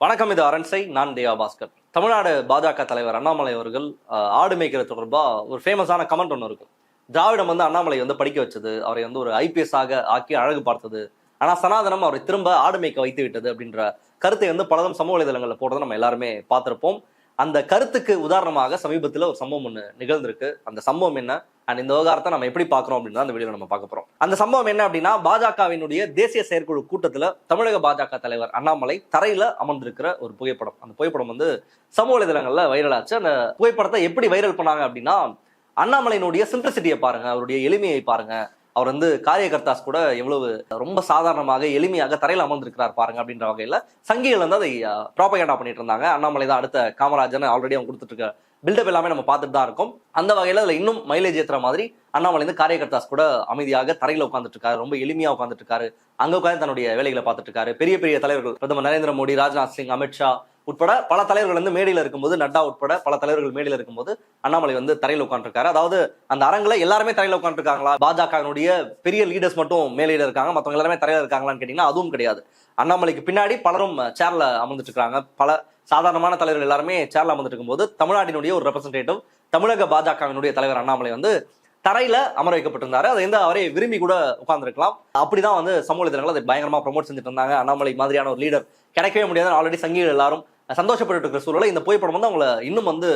வணக்கம் இது அரண்சை நான் தேவா பாஸ்கர். தமிழ்நாடு பாஜக தலைவர் அண்ணாமலை அவர்கள் அஹ், ஆடு மேய்க்கிற தொடர்பா ஒரு ஃபேமஸான கமெண்ட் ஒன்று இருக்கு. திராவிடம் வந்து அண்ணாமலை வந்து படிக்க வச்சது அவரை வந்து ஒரு ஐபிஎஸ் ஆக ஆக்கி அழகு பார்த்தது. ஆனா சனாதனம் அவரை திரும்ப ஆடு மேய்க்க வைத்து விட்டது அப்படின்ற கருத்தை வந்து பலரும் சமூக வலைதளங்களில் போடுறதை நம்ம எல்லாருமே பார்த்திருப்போம். அந்த கருத்துக்கு உதாரணமாக சமீபத்தில் ஒரு சம்பவம் ஒன்று நிகழ்ந்திருக்கு. அந்த சம்பவம் என்ன? அண்ட் இந்த விவகாரத்தை நம்ம எப்படி பார்க்குறோம் அப்படின்னு தான் அந்த வீடியோ நம்ம பார்க்க போகிறோம் அந்த சம்பவம் என்ன அப்படின்னா பாஜகவினுடைய தேசிய செயற்குழு கூட்டத்தில் தமிழக பாஜக தலைவர் அண்ணாமலை தரையில் அமர்ந்திருக்கிற ஒரு புகைப்படம். அந்த புகைப்படம் வந்து சமூக வலைதளங்களில் வைரலாச்சு அந்த புகைப்படத்தை எப்படி வைரல் பண்ணாங்க அப்படின்னா அண்ணாமலையினுடைய சிம்பிளிசிட்டியை பாருங்க அவருடைய எளிமையை பாருங்க. அவர் வந்து காரியகர்த்தாஸ் கூட எவ்வளவு ரொம்ப சாதாரணமாக எளிமையாக தரையில் அமர்ந்திருக்கிறார் பாருங்க அப்படின்ற வகையில சங்கிகள் வந்து அதை ப்ராப்பகேண்டா பண்ணிட்டு இருந்தாங்க. அண்ணாமலை தான் அடுத்த காமராஜன் ஆல்ரெடி அவங்க கொடுத்துட்டு இருக்க பில்டப் எல்லாமே நம்ம பார்த்துட்டு தான் இருக்கோம். அந்த வகையில் அதில் இன்னும் மைலேஜ் ஏற்றுற மாதிரி அண்ணாமலை வந்து காரியகர்த்தாஸ் கூட அமைதியாக தரையில் உட்காந்துட்டு இருக்காரு ரொம்ப எளிமையா உட்காந்துட்டு இருக்காரு அங்க உட்காந்து தன்னுடைய வேலைகளை பார்த்துட்டு இருக்காரு பெரிய பெரிய தலைவர்கள் பிரதமர் நரேந்திர மோடி ராஜ்நாத் சிங் அமித்ஷா உட்பட பல தலைவர்கள் வந்து மேடையில் இருக்கும்போது நட்டா உட்பட பல தலைவர்கள் மேடையில் இருக்கும்போது அண்ணாமலை வந்து தரையில் உட்காந்துருக்காரு அதாவது அந்த அரங்கில் எல்லாருமே தரையில் உட்காந்துருக்காங்களா பாஜகவினுடைய பெரிய லீடர்ஸ் மட்டும் மேலையில் இருக்காங்க. மற்றவங்க எல்லாருமே தரையில் இருக்காங்களான்னு கேட்டீங்கன்னா அதுவும் கிடையாது. அண்ணாமலைக்கு பின்னாடி பலரும் சேர்ல அமர்ந்துட்டு இருக்காங்க பல சாதாரணமான தலைவர்கள் எல்லாருமே சேர்ல அமர்ந்துட்டு இருக்கும்போது தமிழ்நாட்டினுடைய ஒரு ரெப்ரசன்டேட்டிவ் தமிழக பாஜகவினுடைய தலைவர் அண்ணாமலை வந்து தரையில அமர வைக்கப்பட்டிருந்தாரு. அதை வந்து அவரே விரும்பி கூட உட்கார்ந்துருக்கலாம். அப்படிதான் வந்து சமூக வலைதளங்கள் அதை பயங்கரமா ப்ரொமோட் செஞ்சுட்டு இருந்தாங்க. அண்ணாமலை மாதிரியான ஒரு லீடர் கிடைக்கவே முடியாது ஆல்ரெடி சங்கிகள் எல்லாரும் சந்தோஷப்பட்டு இருக்கிற சூழலை இந்த புகைப்படம் வந்து அவங்கள இன்னும் வந்து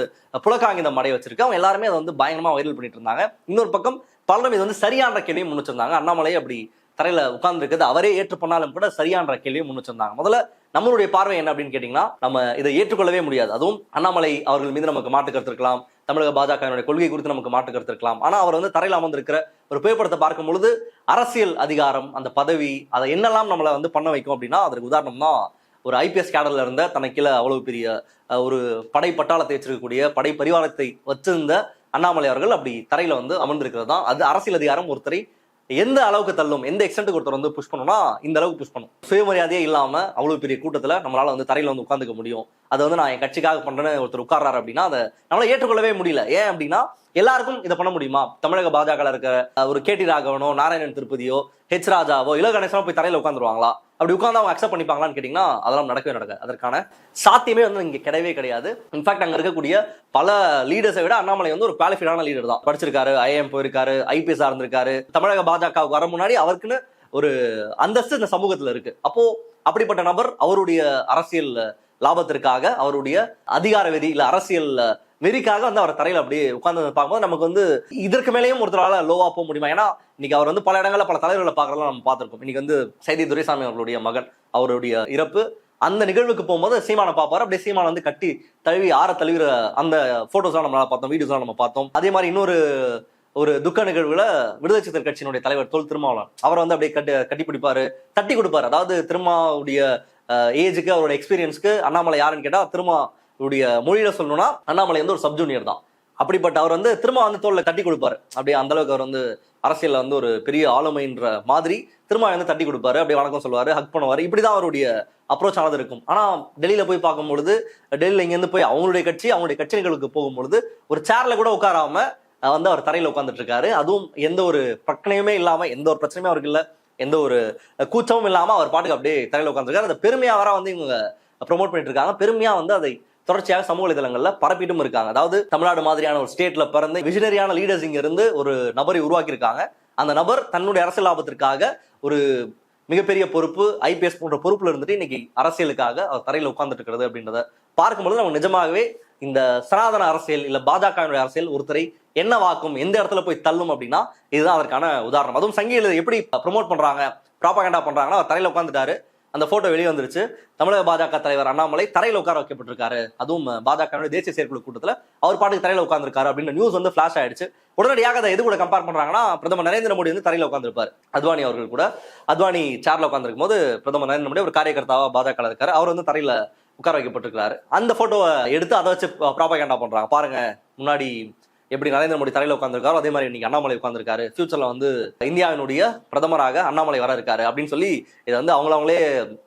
புலக்காங்கிதம் அடைய வச்சிருக்கு. அவங்க எல்லாருமே அதை வந்து பயங்கரமா வைரல் பண்ணிட்டு இருந்தாங்க. இன்னொரு பக்கம் பலரும் இது வந்து சரியான கேள்வியும் முன் வச்சிருந்தாங்க அண்ணாமலை அப்படி தரையில உட்கார்ந்துருக்கிறது அவரே ஏற்று பண்ணாலும் கூட சரியான கேள்வியும் முன் வச்சிருந்தாங்க முதல்ல நம்மளுடைய பார்வை என்ன அப்படின்னு கேட்டீங்கன்னா நம்ம இதை ஏற்றுக்கொள்ளவே முடியாது. அதுவும் அண்ணாமலை அவர்கள் மீது நமக்கு மாட்டு கருத்து இருக்கலாம். தமிழக பாஜகவினுடைய கொள்கை குறித்து நமக்கு மாட்டு கருத்து இருக்கலாம். ஆனா அவர் வந்து தரையில் அமர்ந்திருக்கிற ஒரு புகைப்படத்தை பார்க்கும் பொழுது அரசியல் அதிகாரம் அந்த பதவி அதை என்னெல்லாம் நம்மளை வந்து பண்ண வைக்கும் அப்படின்னா அதற்கு உதாரணம் தான் ஒரு ஐபிஎஸ் கேடரில் இருந்த தனக்கு கீழே அவ்வளவு பெரிய ஒரு படை பட்டாளத்தை வச்சிருக்கக்கூடிய படை பரிவாரத்தை வச்சிருந்த அண்ணாமலை அவர்கள் அப்படி தரையில வந்து அமர்ந்திருக்கிறது தான். அது அரசியல் அதிகாரம் ஒருத்தரை எந்த அளவுக்கு தள்ளும் எந்த எக்ஸ்டென்ட் ஒருத்தர் வந்து புஷ் பண்ணணும்னா இந்த அளவுக்கு புஷ் பண்ணும். சுயமரியாதையே இல்லாம அவ்வளவு பெரிய கூட்டத்துல நம்மளால வந்து தரையில வந்து உட்காந்துக்க முடியும். அதை வந்து நான் என் கட்சிக்காக பண்றேன்னு ஒருத்தர் உட்கார்றாரு அப்படின்னா அதை நம்மளால ஏற்றுக்கொள்ளவே முடியல. ஏன் அப்படின்னா எல்லாருக்கும் இதை பண்ண முடியுமா? தமிழக பாஜக இருக்கிற ஒரு கேடி ராகவனோ நாராயணன் திருப்பதியோ ஹெச் ராஜாவோ இளகணேசனோ போய் தரையில உட்காந்துருவாங்களா அப்படி உட்காந்து அவங்க அக்செப்ட் பண்ணிப்பாங்களான்னு கேட்டீங்கன்னா அதெல்லாம் நடக்கவே நடக்காது. அதற்கான சாத்தியமே வந்து இங்க கிடையவே கிடையாது. இன்ஃபேக்ட் அங்க இருக்கக்கூடிய பல லீடர்ஸை விட அண்ணாமலை வந்து ஒரு குவாலிஃபைடான லீடர் தான். படிச்சிருக்காரு ஐஎம் போயிருக்காரு ஐபிஎஸ் இருந்திருக்காரு. தமிழக பாஜகவுக்கு வர முன்னாடி அவருக்குன்னு ஒரு அந்தஸ்து இந்த சமூகத்துல இருக்கு. அப்போ அப்படிப்பட்ட நபர் அவருடைய அரசியல் லாபத்திற்காக அவருடைய அதிகார வெறி இல்ல அரசியல் வெறிக்காக வந்து அவர் தரையில் அப்படியே உட்காந்து பார்க்கும்போது நமக்கு வந்து இதற்கு மேலேயும் ஒருத்தரால லோவா போக முடியுமா? ஏன்னா இன்னைக்கு அவர் வந்து பல இடங்களில் பல தலைவர்களை பார்க்கறதெல்லாம் நம்ம பார்த்துருக்கோம். இன்னைக்கு வந்து சைதி துரைசாமி அவர்களுடைய மகன் அவருடைய இறப்பு அந்த நிகழ்வுக்கு போகும்போது சீமானை பார்ப்பாரு. அப்படியே சீமானை வந்து கட்டி தழுவி ஆற தழுவிற அந்த போட்டோஸ்லாம் நம்மளால பார்த்தோம் வீடியோஸ்லாம் நம்ம பார்த்தோம். அதே மாதிரி இன்னொரு ஒரு துக்க நிகழ்வுல விடுதலை சிறுத்தைகள் கட்சியினுடைய தலைவர் தொல் திருமாவளவன். அவரை வந்து அப்படியே கட்டி கட்டி பிடிப்பாரு தட்டி கொடுப்பாரு. அதாவது திருமாவுடைய ஏஜுக்கு அவரோட எக்ஸ்பீரியன்ஸ்க்கு அண்ணாமலை யாருன்னு கேட்டா உடைய மொழியில சொல்லணும்னா அண்ணாமலை வந்து ஒரு சப் ஜூனியர் தான். அப்படிப்பட்ட அவர் வந்து திரும்ப வந்து தோல்ல தட்டி கொடுப்பாரு. அப்படியே அந்த அளவுக்கு அவர் வந்து அரசியலில் வந்து ஒரு பெரிய ஆளுமைன்ற மாதிரி திரும்ப வந்து தட்டி கொடுப்பாரு. அப்படியே வணக்கம் சொல்லுவாரு ஹக் பண்ணுவாரு. இப்படிதான் அவருடைய அப்ரோச் ஆனது இருக்கும். ஆனா டெல்லியில போய் பார்க்கும்பொழுது டெல்லியில இங்க இருந்து போய் அவங்களுடைய கட்சி அவங்களுடைய கட்சிகளுக்கு போகும்பொழுது ஒரு சேர்ல கூட உட்காராம வந்து அவர் தரையில உட்காந்துட்டு இருக்காரு அதுவும் எந்த ஒரு பிரச்சனையுமே இல்லாம எந்த ஒரு பிரச்சனையுமே அவருக்கு இல்லை. எந்த ஒரு கூச்சமும் இல்லாம அவர் பாட்டுக்கு அப்படியே தரையில உட்காந்துருக்காரு அதை பெருமையா வர வந்து இவங்க ப்ரோமோட் பண்ணிட்டு இருக்காங்க பெருமையா வந்து அதை தொடர்ச்சியாக சமூக வலைதளங்கள்ல பரப்பிட்டும் இருக்காங்க. அதாவது தமிழ்நாடு மாதிரியான ஒரு ஸ்டேட்ல பிறந்து விஷனரியான லீடர்ஸ் இங்க இருந்து ஒரு நபரை உருவாக்கியிருக்காங்க. அந்த நபர் தன்னுடைய அரசியல் லாபத்திற்காக ஒரு மிகப்பெரிய பொறுப்பு ஐபிஎஸ் போன்ற பொறுப்புல இருந்துட்டு இன்னைக்கு அரசியலுக்காக அவர் தரையில் உட்கார்ந்துட்டு இருக்கிறது அப்படின்றத பார்க்கும்பொழுது நம்ம நிஜமாகவே இந்த சனாதன அரசியல் இல்ல பாஜகவினுடைய அரசியல் ஒருத்தரை என்ன வாக்கும் எந்த இடத்துல போய் தள்ளும் அப்படின்னா இதுதான் அதற்கான உதாரணம். அதுவும் சங்கிகள் எப்படி ப்ரொமோட் பண்றாங்க ப்ராப்பகண்டா பண்றாங்கன்னா அவர் தரையில உட்காந்துட்டாரு அந்த போட்டோ வெளியே வந்துருச்சு. தமிழக பாஜக தலைவர் அண்ணாமலை தரையில் உட்கார வைக்கப்பட்டிருக்காரு. அதுவும் பாஜக தேசிய செயற்குழு கூட்டத்தில் அவர் பாட்டுக்கு தரையில் உட்காந்துருக்காரு அப்படின்னு நியூஸ் வந்து ஃபிளாஷ் ஆயிடுச்சு. உடனடியாக அதை எது கூட கம்பேர் பண்றாங்கன்னா பிரதமர் நரேந்திர மோடி வந்து தரையில் உட்காந்துருப்பார் அத்வானி அவர்கள் கூட. அத்வானி சேர்ல உட்காந்துருக்கும் போது பிரதமர் நரேந்திர மோடி ஒரு காரியகர்த்தாவா பாஜக இருக்காரு. அவர் வந்து தரையில் உட்கார வைக்கப்பட்டிருக்கிறாரு. அந்த போட்டோவை எடுத்து அதை வச்சு ப்ராபகேண்டா பண்றாங்க. பாருங்க முன்னாடி எப்படி நரேந்திர மோடி தலையில் உட்காந்துருக்காரோ அதே மாதிரி இன்னைக்கு அண்ணாமலை உட்காந்துருக்காரு ஃபியூச்சர்ல வந்து இந்தியாவினுடைய பிரதமராக அண்ணாமலை வர இருக்காரு அப்படின்னு சொல்லி இதை வந்து அவங்கள அவங்களே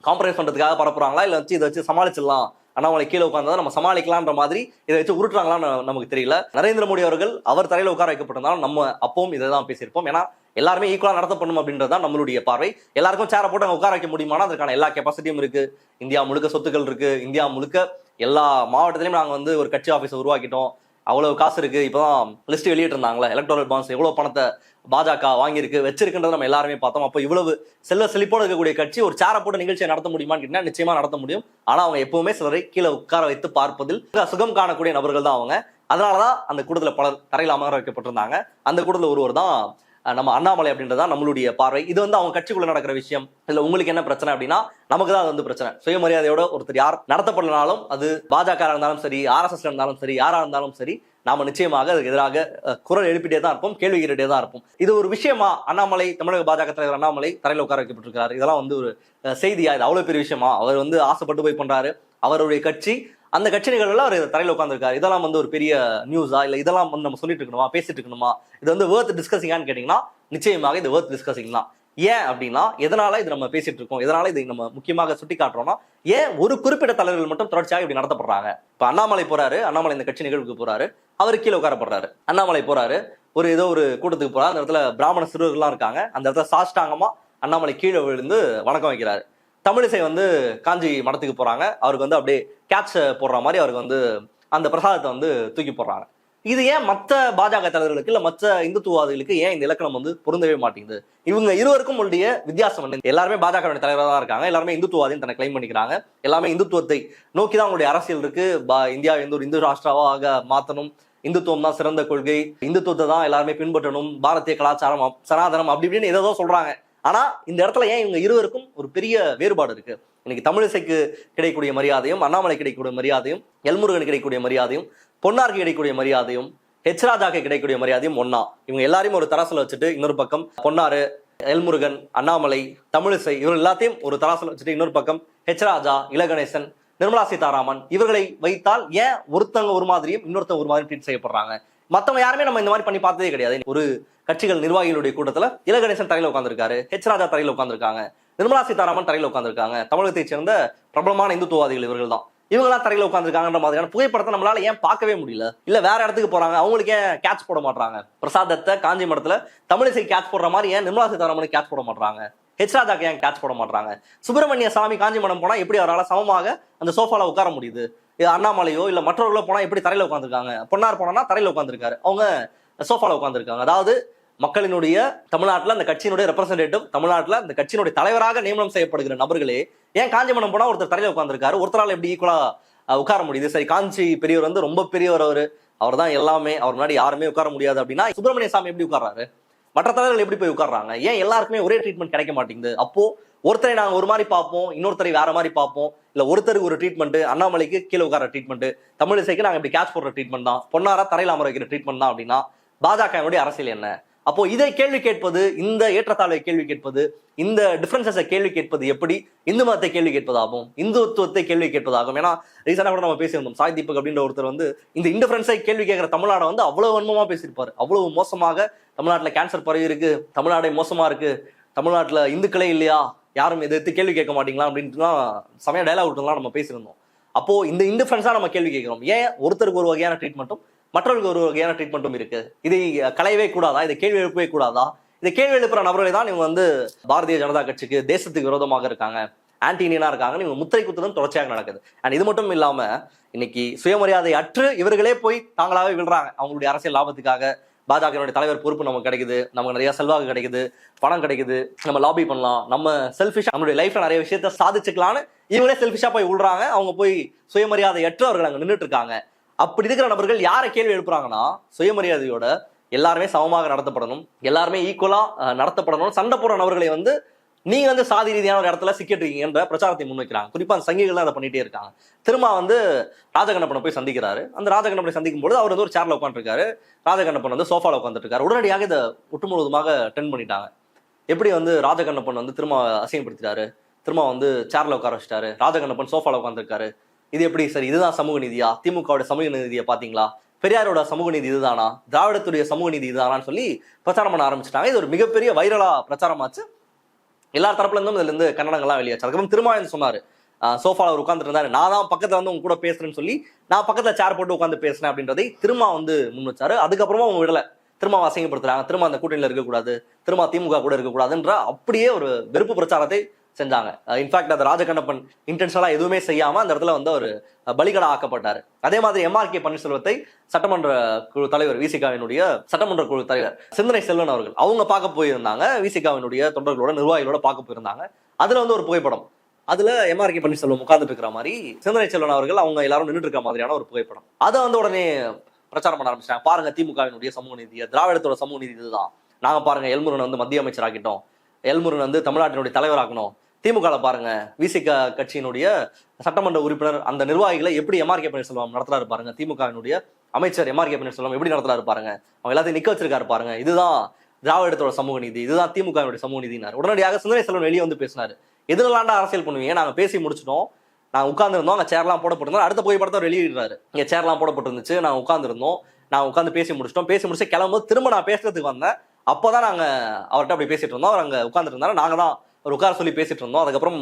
காம்ப்ரமைஸ் பண்றதுக்காக பரப்புறாங்களா? இல்லை வச்சு இதை வச்சு சமாளிச்சிடலாம். அண்ணாமலை கீழே உட்காந்தா நம்ம சமாளிக்கலாம்ன்ற மாதிரி இதை வச்சு உருட்டுறாங்களான்னு நமக்கு தெரியல. நரேந்திர மோடி அவர்கள் அவர் தலையில் உட்கார வைக்கப்பட்டிருந்தாலும் நம்ம அப்பவும் இதை தான் பேசியிருப்போம். ஏன்னா எல்லாருமே ஈக்குவலாக நடத்தப்படணும் அப்படின்றது தான் நம்மளுடைய பார்வை. எல்லாருக்கும் சேரை போட்டு அங்கே உட்கார வைக்க முடியுமானா அதற்கான எல்லா கெப்பாசிட்டியும் இருக்கு. இந்தியா முழுக்க சொத்துக்கள் இருக்கு. இந்தியா முழுக்க எல்லா மாவட்டத்திலையும் நாங்கள் வந்து ஒரு கட்சி ஆஃபீஸை உருவாக்கிட்டோம். அவ்வளவு காசு இருக்கு. இப்பதான் லிஸ்ட் வெளியிட்டு இருந்தாங்களே எலக்ட்ரல் பாண்ட்ஸ் எவ்வளவு பணத்தை பாஜக வாங்கியிருக்கு வச்சிருக்குன்றதை நம்ம எல்லாருமே பார்த்தோம். அப்போ இவ்வளவு செல்ல செழிப்போடு இருக்கக்கூடிய கட்சி ஒரு சேர போட்டு நிகழ்ச்சியை நடத்த முடியுமான்னு கேட்டால் நிச்சயமா நடத்த முடியும். ஆனா அவங்க எப்பவுமே சிலரை கீழே உட்கார வைத்து பார்ப்பதில் சுகம் காணக்கூடிய நபர்கள் தான் அவங்க. அதனாலதான் அந்த கூட்டத்தில் பலர் தரையில் அமர வைக்கப்பட்டிருந்தாங்க. அந்த கூட்டத்தில் ஒருவர் தான் நம்ம அண்ணாமலை அப்படின்றதான் நம்மளுடைய பார்வை. இது வந்து அவங்க கட்சிக்குள்ள நடக்கிற விஷயம். இல்ல உங்களுக்கு என்ன பிரச்சனை அப்படின்னா நமக்கு தான் அது வந்து பிரச்சனை. சுயமரியாதையோட ஒருத்தர் யார் நடத்தப்படனாலும் அது பாஜக இருந்தாலும் சரி ஆர்எஸ்எஸ் இருந்தாலும் சரி யாரா இருந்தாலும் சரி நாம நிச்சயமாக அதுக்கு எதிராக குரல் எழுப்பிட்டே தான் இருப்போம் கேள்வி கேட்டுட்டே தான் இருப்போம். இது ஒரு விஷயமா அண்ணாமலை தமிழக பாஜக தலைவர் அண்ணாமலை தரையில் உட்கார வைக்கப்பட்டிருக்கிறார். இதெல்லாம் வந்து ஒரு செய்தியா? இது அவ்வளவு பெரிய விஷயமா? அவர் வந்து ஆசைப்பட்டு போய் பண்றாரு. அவருடைய கட்சி அந்த கட்சி நிகழ்வுல அவர் தரையில் உட்காந்துருக்காரு இதெல்லாம் வந்து ஒரு பெரிய நியூஸா இல்லை இதெல்லாம் வந்து நம்ம சொல்லிட்டு இருக்கணுமா? பேசிட்டு இருக்கணுமா? இது வந்து வேர்த் டிஸ்கசிங்கான்னு கேட்டிங்கன்னா நிச்சயமாக இது வேர்த் டிஸ்கசிங் தான். ஏன் அப்படின்னா எதனால இது நம்ம பேசிட்டு இருக்கோம்? எதனால இது நம்ம முக்கியமாக சுட்டி காட்டுறோம்னா ஏன் ஒரு குறிப்பிட்ட தலைவர்கள் மட்டும் தொடர்ச்சியாக இப்படி நடத்தப்படுறாங்க? இப்போ அண்ணாமலை போறாரு அண்ணாமலை இந்த கட்சி நிகழ்வுக்கு போறாரு அவர் கீழே உட்காரப்படுறாரு அண்ணாமலை போறாரு ஒரு ஏதோ ஒரு கூட்டத்துக்கு போறாரு. அந்த இடத்துல பிராமண சிறுவர்கள்லாம் இருக்காங்க. அந்த இடத்துல சாஷ்டாங்கமா அண்ணாமலை கீழே விழுந்து வணக்கம் வைக்கிறாரு. தமிழிசை வந்து காஞ்சி மடத்துக்கு போறாங்க. அவருக்கு வந்து அப்படியே கேட்ச் போடுற மாதிரி அவருக்கு வந்து அந்த பிரசாதத்தை வந்து தூக்கி போடுறாங்க. இது ஏன் மற்ற பாஜக தலைவர்களுக்கு இல்ல மற்ற இந்துத்துவாதிகளுக்கு ஏன் இந்த இலக்கணம் வந்து பொருந்தவே மாட்டேங்குது? இவங்க இருவருக்கும் உடைய வித்தியாசம் என்ன? எல்லாருமே பாஜக தலைவராக தான் இருக்காங்க. எல்லாருமே இந்துத்துவாதின்னு தன்னை கிளைம் பண்ணிக்கிறாங்க. எல்லாமே இந்துத்துவத்தை நோக்கி தான் அவங்களுடைய அரசியல் இருக்கு. இந்தியா எந்த ஒரு இந்து ராஷ்டிராவாக மாத்தணும். இந்துத்துவம் தான் சிறந்த கொள்கை. இந்துத்துவத்தை தான் எல்லாருமே பின்பற்றணும். பாரதிய கலாச்சாரம் சனாதனம் அப்படி இப்படின்னு ஏதோ சொல்றாங்க. ஆனா இந்த இடத்துல ஏன் இவங்க இருவருக்கும் ஒரு பெரிய வேறுபாடு இருக்கு? இன்னைக்கு தமிழிசைக்கு கிடைக்கக்கூடிய மரியாதையும் அண்ணாமலை கிடைக்கக்கூடிய மரியாதையும் எல்முருகன் கிடைக்கக்கூடிய மரியாதையும் பொன்னார்க்கு கிடைக்கக்கூடிய மரியாதையும் ஹெச் ராஜாக்கு கிடைக்கக்கூடிய மரியாதையும் ஒன்னா இவங்க எல்லாரையும் ஒரு தராசுல வச்சுட்டு இன்னொரு பக்கம் பொன்னாரு எல்முருகன் அண்ணாமலை தமிழிசை இவங்க எல்லாத்தையும் ஒரு தராசுல வச்சுட்டு இன்னொரு பக்கம் ஹெச் ராஜா இளகணேசன் நிர்மலா சீதாராமன் இவர்களை வைத்தால் ஏன் ஒருத்தவங்க ஒரு மாதிரியும் இன்னொருத்தவங்க ஒரு மாதிரி ட்ரீட் செய்யப்படுறாங்க? மத்தவங்க யாருமே நம்ம இந்த மாதிரி பண்ணி பார்த்ததே கிடையாது. ஒரு கட்சிகள் நிர்வாகிகளுடைய கூட்டத்துல இலகணேசன் தரையில உட்காந்துருக்காரு ஹெச் ராஜா தரையில உட்காந்துருக்காங்க நிர்மலா சீதாராமன் தரையில உட்காந்துருக்காங்க தமிழகத்தைச் சேர்ந்த பிரபலமான இந்துத்துவாதிகள் இவர்கள் தான் இவங்களாம் தரையில உட்காந்துருக்காங்கன்ற மாதிரியான புகைப்படத்தை நம்மளால ஏன் பார்க்கவே முடியல? இல்ல வேற இடத்துக்கு போறாங்க அவங்களுக்கு ஏன் கேட்ச் போட மாட்டாங்க பிரசாதத்தை காஞ்சி மடத்துல தமிழிசை கேட்ச் போடுற மாதிரி ஏன் நிர்மலா சீதாராமனுக்கு கேட்ச் போட மாட்டாங்க ஹெச் ராஜாக்கு ஏன் கேட்ச் போட மாட்டாங்க சுப்பிரமணிய சாமி காஞ்சி மடம் போனா எப்படி அவரால் சமமாக அந்த சோஃபால உட்கார முடியுது? அண்ணாமலையோ இல்ல மற்றவர்களோ போனால் எப்படி தரையில் உட்காந்துருக்காங்க பொன்னார் போனா தரையில் உட்காந்துருக்காரு அவங்க சோஃபால உட்காந்துருக்காங்க அதாவது மக்களினுடைய தமிழ்நாட்டில் அந்த கட்சியினுடைய ரெப்ரசன்டேட்டிவ் தமிழ்நாட்டில் அந்த கட்சியினுடைய தலைவராக நியமனம் செய்யப்படுகிற நபர்களே ஏன் காஞ்சிமடம் போனால் ஒருத்தர் தரையில உட்காந்துருக்காரு ஒருத்தரால் எப்படி ஈக்குவலாக உட்கார முடியுது? சரி காஞ்சி பெரியவர் வந்து ரொம்ப பெரியவர் அவர். அவர் தான் எல்லாமே அவர் முன்னாடி யாருமே உட்கார முடியாது அப்படின்னா சுப்பிரமணிய சாமி எப்படி உட்கார்றாரு? மற்ற தலைவர்கள் எப்படி போய் உட்கார்றாங்க? ஏன் எல்லாருக்குமே ஒரே ட்ரீட்மெண்ட் கிடைக்க மாட்டேங்குது? அப்போ ஒருத்தரை நாங்கள் ஒரு மாதிரி பார்ப்போம் இன்னொருத்தரை வேற மாதிரி பார்ப்போம். இல்லை ஒருத்தருக்கு ஒரு ட்ரீட்மெண்ட் அண்ணாமலைக்கு கீழே உட்கார ட்ரீட்மெண்ட் தமிழிசைக்கு நாங்கள் இப்படி கேட்ச் போடுற ட்ரீட்மெண்ட் தான். பொன்னாரா தரையில் அமர வைக்கிற ட்ரீட்மெண்ட் தான் அப்படின்னா பாஜகவினுடைய அரசியல் என்ன? அப்போ இதை கேள்வி கேட்பது இந்த ஏற்றத்தாழ்வை கேள்வி கேட்பது இந்த டிஃபரன்சஸை கேள்வி கேட்பது எப்படி? இந்து மதத்தை கேள்வி கேட்பதாகும் இந்துத்துவத்தை கேள்வி கேட்பதாகும். ஏன்னா ரீசெண்டாக கூட நம்ம பேசியிருந்தோம் சாய் தீபக் அப்படின்ற ஒருத்தர் வந்து இந்த இன்டிஃபரன்ஸை கேள்வி கேட்குற தமிழ்நாடை வந்து அவ்வளோ வன்மமாக பேசியிருப்பார். அவ்வளவு மோசமாக தமிழ்நாட்டில் கேன்சர் பரவி இருக்கு தமிழ்நாடே மோசமாக இருக்கு தமிழ்நாட்டில் இந்துக்களே இல்லையா? யாரும் எதிர்த்து கேள்வி கேட்க மாட்டீங்களா அப்படின்ட்டுலாம் சமய டைலாக் விட்டுலாம் நம்ம பேசியிருந்தோம். அப்போ இந்த இன்டிஃபரன்ஸா நம்ம கேள்வி கேட்கிறோம். ஏன் ஒருத்தருக்கு ஒரு வகையான ட்ரீட்மெண்ட்டும் மற்றவர்களுக்கு ஒரு வகையான ட்ரீட்மெண்ட்டும் இருக்கு? இதை களையவே கூடாதா? இதை கேள்வி எழுப்பவே கூடாதா? இந்த கேள்வி எழுப்புற நபர்களை தான் இவங்க வந்து பாரதிய ஜனதா கட்சிக்கு தேசத்துக்கு விரோதமாக இருக்காங்க. ஆன்டி இண்டியனா இருக்காங்கன்னு இவங்க முத்திரை குத்துறதும் தொடர்ச்சியாக நடக்குது. அண்ட் இது மட்டும் இல்லாம இன்னைக்கு சுயமரியாதை அற்று இவர்களே போய் தாங்களாவே விழுறாங்க. அவங்களுடைய அரசியல் லாபத்துக்காக பாஜகனுடைய தலைவர் பொறுப்பு நமக்கு கிடைக்குது. நமக்கு நிறைய செல்வாக்கு கிடைக்குது. பணம் கிடைக்குது. நம்ம லாபி பண்ணலாம். நம்ம செல்ஃபிஷா நம்மளுடைய லைஃப்ல நிறைய விஷயத்த சாதிச்சுக்கலாம்னு இவங்களே செல்ஃபிஷா போய் விடுறாங்க அவங்க போய் சுயமரியாதை எற்றவர்கள் அங்கே நின்றுட்டு இருக்காங்க அப்படி இருக்கிற நபர்கள் யாரை கேள்வி எழுப்புறாங்கன்னா சுயமரியாதையோட எல்லாருமே சமமாக நடத்தப்படணும். எல்லாருமே ஈக்குவலா நடத்தப்படணும். சண்டை போடுற நபர்களை வந்து நீங்க வந்து சாதி ரீதியான ஒரு இடத்துல சிக்கிட்டு இருக்கீங்கன்ற பிரச்சாரத்தை முன்வைக்கிறாங்க. குறிப்பா அந்த சங்கிகள் அதை பண்ணிட்டே இருக்காங்க. திரும்ப வந்து ராஜகண்ணப்பனை போய் சந்திக்கிறாரு. அந்த ராஜகண்ணப்பனை சந்திக்கும் பொழுது அவர் வந்து ஒரு சேர்ல உட்காந்துருக்காரு ராஜகண்ணப்பன் வந்து சோஃபால உட்காந்துட்டு இருக்காரு உடனடியாக இதை ஒட்டு முழுவதுமாக டென் பண்ணிட்டாங்க. எப்படி வந்து ராஜகண்ணப்பன் வந்து திரும்ப அசிங்கப்படுத்திட்டாரு? திரும்ப வந்து சேர்ல உட்கார வச்சிட்டாரு. ராஜகண்ணப்பன் சோஃபால உட்காந்துருக்காரு இது எப்படி? சரி இதுதான் சமூக நீதியா? திமுகவோட சமூக நீதியை பாத்தீங்களா பெரியாரோட சமூக நீதி இதுதானா? திராவிடத்துடைய சமூக நீதி இதுதானான்னு சொல்லி பிரச்சாரம் பண்ண ஆரம்பிச்சிட்டாங்க. இது ஒரு மிகப்பெரிய வைரலா பிரச்சாரமாச்சு. எல்லா தரப்புல இருந்தும் இதுல இருந்து கன்னடங்கள்லாம் வெளியாச்சு. அதுக்கப்புறம் திருமாவளவன் சொன்னாரு சோஃபால அவர் உட்காந்துட்டு இருந்தாரு நான் தான் பக்கத்துல வந்து உங்க கூட பேசுறேன்னு சொல்லி நான் பக்கத்துல சேர் போட்டு உட்காந்து பேசுறேன் அப்படின்றதை திருமா வந்து முன் வச்சாரு அதுக்கப்புறமா அவங்க விடல. திரும்ப அசிங்கப்படுத்துறாங்க. திரும்ப அந்த கூட்டணியில் இருக்கக்கூடாது. திரும்ப திமுக கூட இருக்கக்கூடாதுன்ற அப்படியே ஒரு வெறுப்பு பிரச்சாரத்தை செஞ்சாங்க. இன்ஃபேக்ட் அது ராஜகண்ணப்பன் இன்டென்ஷனலாக எதுவுமே செய்யாமல் அந்த இடத்துல வந்து அவர் பலிகடா ஆக்கப்பட்டார். அதே மாதிரி எம்ஆர்கே பன்னீர்செல்வத்தை சட்டமன்ற குழு தலைவர் விசிகாவினுடைய சட்டமன்ற குழு தலைவர் சிந்தனை செல்வன் அவர்கள் அவங்க பார்க்க போயிருந்தாங்க. விசிகாவினுடைய தொண்டர்களோட நிர்வாகிகளோட பார்க்க போயிருந்தாங்க. அதில் வந்து ஒரு புகைப்படம். அதுல எம்ஆர்கே பன்னீர்செல்வம் உட்கார்ந்துட்டு இருக்கிற மாதிரி சிந்தனை செல்வன் அவர்கள் அவங்க எல்லாரும் நின்றுட்டு இருக்க மாதிரியான ஒரு புகைப்படம். அதை வந்து உடனே பிரச்சாரம் பண்ண ஆரம்பிச்சிட்டாங்க. பாருங்க திமுகவினுடைய சமூக நீதி திராவிடத்தோட சமூக நீதி இதுதான். நாங்க பாருங்க எல்முருகன் வந்து மத்திய அமைச்சர் ஆக்கிட்டோம் எல்முருகன் வந்து தமிழ்நாட்டினுடைய தலைவராக்கணும். திமுகல பாருங்க. விசிக கட்சியினுடைய சட்டமன்ற உறுப்பினர் அந்த நிர்வாகிகளை எப்படி எம்ஆர்கே பன்னீர்செல்வம் நடத்துறாரு பாருங்க. திமுகவினுடைய அமைச்சர் எம்ஆர்கே பன்னீர்செல்வம் எப்படி நடத்துறாரு பாருங்க. அவங்க எல்லாத்தையும் நிக்க வச்சிருக்காரு பாருங்க. இதுதான் திராவிடத்தோட சமூக நீதி. இதுதான் திமுகவினுடைய சமூக நீதினார் உடனடியாக சுந்தரே செல்வன் வெளியே வந்து பேசினாரு. எதிரலாண்டா அரசியல் பண்ணுவீங்க. நாங்க பேசி முடிச்சிட்டோம். நான் உட்காந்துருந்தோம் அங்கே சேர்லாம் போடப்பட்டிருந்தோம் அடுத்த புகைப்படத்தை வெளியிடுறாரு. இங்க சேர்லாம் போடப்பட்டிருந்துச்சு. நான் உட்காந்துருந்தோம் நான் உட்காந்து பேசி முடிச்சிட்டோம். பேசி முடிச்சு கிளம்பும்போது திரும்ப நான் பேசுறதுக்கு வந்தேன். அப்போதான் நாங்கள் அவர்கிட்ட அப்படி பேசிட்டு இருந்தோம். அவர் அங்கே உட்காந்துருந்தாரு நாங்கள் தான் ஒரு உட்கார சொல்லி பேசிட்டு இருந்தோம். அதுக்கப்புறம்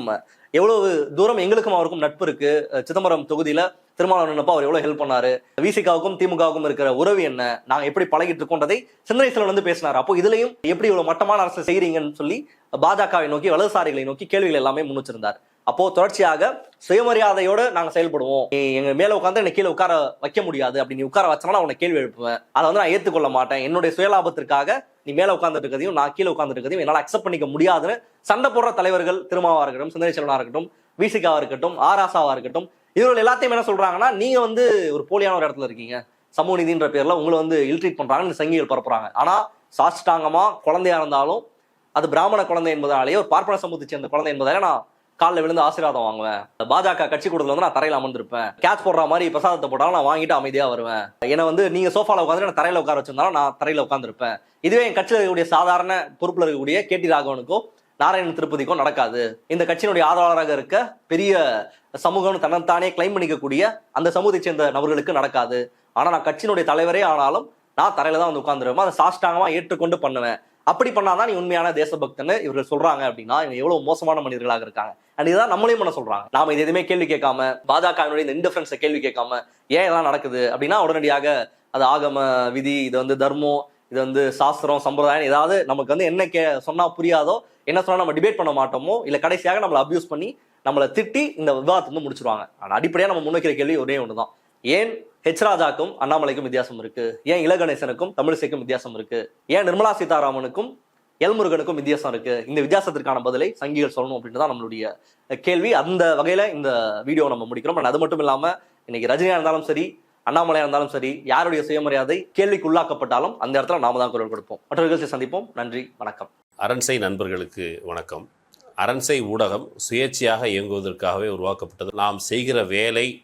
எவ்வளவு தூரம் எங்களுக்கும் அவருக்கும் நட்பு இருக்கு? சிதம்பரம் தொகுதியில திருமாவளவனப்பா அவர் எவ்வளவு ஹெல்ப் பண்ணாரு? விசிகாவுக்கும் திமுகவுக்கும் இருக்கிற உறவு என்ன? நாங்க எப்படி பழகிட்டு இருக்கோன்றதை சிந்தனை செல்வன் வந்து பேசினார். அப்போ இதுலயும் எப்படி இவ்வளவு மட்டமான அரசு செய்யறீங்கன்னு சொல்லி பாஜகவை நோக்கி வலதுசாரிகளை நோக்கி கேள்விகள் எல்லாமே முன் வச்சிருந்தார். அப்போ தொடர்ச்சியாக சுயமரியாதையோடு நாங்கள் செயல்படுவோம். நீ எங்க மேலே உட்காந்து என்னை கீழே உட்கார வைக்க முடியாது. அப்படி நீ உட்கார வச்சனா நான் உன்னை கேள்வி எழுப்புவேன். அதை வந்து நான் ஏற்றுக்கொள்ள மாட்டேன். என்னுடைய சுயலாபத்திற்காக நீ மேலே உட்காந்துட்டு இருக்கிறதையும் நான் கீழே உட்காந்துட்டு இருக்கிறதையும் என்னால் அக்செப்ட் பண்ணிக்க முடியாதுன்னு சண்டை போடுற தலைவர்கள் திருமாவா இருக்கட்டும் சிந்தனை செல்வனா இருக்கட்டும் விசிகாவா இருக்கட்டும் ஆராசாவா இருக்கட்டும் இவர்கள் எல்லாத்தையும் என்ன சொல்றாங்கன்னா நீங்க வந்து ஒரு போலியான ஒரு இடத்துல இருக்கீங்க. சமூக நீதின்ற பேர்ல உங்களை வந்து இல்ட்ரீட் பண்றாங்கன்னு சங்கிகள் பரப்புறாங்க. ஆனா சாஷ்டாங்கமாக குழந்தையா இருந்தாலும் அது பிராமண குழந்தை என்பதாலேயே ஒரு பார்ப்பன சமூகத்தை சேர்ந்த குழந்தை என்பதாலே நான் காலில் விழுந்து ஆசீர்வாதம் வாங்குவேன். பாஜக கட்சி கூடத்துல வந்து நான் தரையில் அமர்ந்திருப்பேன். கேட்ச் போடுற மாதிரி பிரசாதத்தை போட்டாலும் நான் வாங்கிட்டு அமைதியாக வருவேன். என்னை வந்து நீங்கள் சோஃபாவில் உட்காந்து நான் தரையில் உட்கார வச்சிருந்தாலும் நான் தரையில் உட்காந்துருப்பேன் இதுவே என் கட்சியில் இருக்கக்கூடிய சாதாரண பொறுப்பில் இருக்கக்கூடிய கேடி ராகவனுக்கோ நாராயணன் திருப்பதிக்கோ நடக்காது. இந்த கட்சியினுடைய ஆதரவாளராக இருக்க பெரிய சமூகம்னு தன்னைத்தானே கிளைம் பண்ணிக்கக்கூடிய அந்த சமூகத்தை சேர்ந்த நபர்களுக்கு நடக்காது. ஆனால் நான் கட்சியினுடைய தலைவரே ஆனாலும் நான் தரையில தான் வந்து உட்காந்துருவேன் அதை சாஷ்டாங்கமாக ஏற்றுக்கொண்டு பண்ணுவேன். அப்படி பண்ணாதான் நீ உண்மையான தேசபக்தன்னு இவர்கள் சொல்றாங்க அப்படின்னா இவங்க எவ்வளவு மோசமான மனிதர்களாக இருக்காங்க. அண்ட் இதுதான் நம்மளையும் பண்ண சொல்றாங்க. நாம இது எதுவுமே கேள்வி கேட்காம பாஜகவினுடைய இந்த இன்டிஃபரன்ஸை கேள்வி கேட்காம ஏன் இதெல்லாம் நடக்குது அப்படின்னா உடனடியாக அது ஆகம விதி இது வந்து தர்மம் இது வந்து சாஸ்திரம் சம்பிரதாயம் ஏதாவது நமக்கு வந்து என்ன கே சொன்னா புரியாதோ என்ன சொன்னா நம்ம டிபேட் பண்ண மாட்டோமோ இல்ல கடைசியாக நம்மளை அபியூஸ் பண்ணி நம்மளை திட்டி இந்த விவாதத்தை வந்து முடிச்சிருவாங்க. ஆனால் அடிப்படையாக நம்ம முன்வைக்கிற கேள்வி ஒரே ஒன்று தான் ஏன் ஹெச் ராஜாக்கும் அண்ணாமலைக்கும் வித்தியாசம் இருக்கு. ஏன் இளகணேசனுக்கும் தமிழிசைக்கும் வித்தியாசம் இருக்கு? ஏன் நிர்மலா சீதாராமனுக்கும் எல்முருகனுக்கும் வித்தியாசம் இருக்கு? இந்த வித்தியாசத்திற்கான பதிலை சங்கிகள் சொல்லணும் அப்படின்னு தான் நம்மளுடைய கேள்வி. அந்த வகையில இந்த வீடியோ நம்ம முடிக்கிறோம். And அது மட்டும் இல்லாம இன்னைக்கு ரஜினியா இருந்தாலும் சரி அண்ணாமலையா இருந்தாலும் சரி யாருடைய சுயமரியாதை கேள்விக்கு உள்ளாக்கப்பட்டாலும் அந்த இடத்துல நாம தான் குரல் கொடுப்போம். மற்ற நிகழ்ச்சி சந்திப்போம். நன்றி. வணக்கம். அரண்சை நண்பர்களுக்கு வணக்கம். அரண்சை ஊடகம் சுயேட்சையாக இயங்குவதற்காகவே உருவாக்கப்பட்டது. நாம் செய்கிற வேலை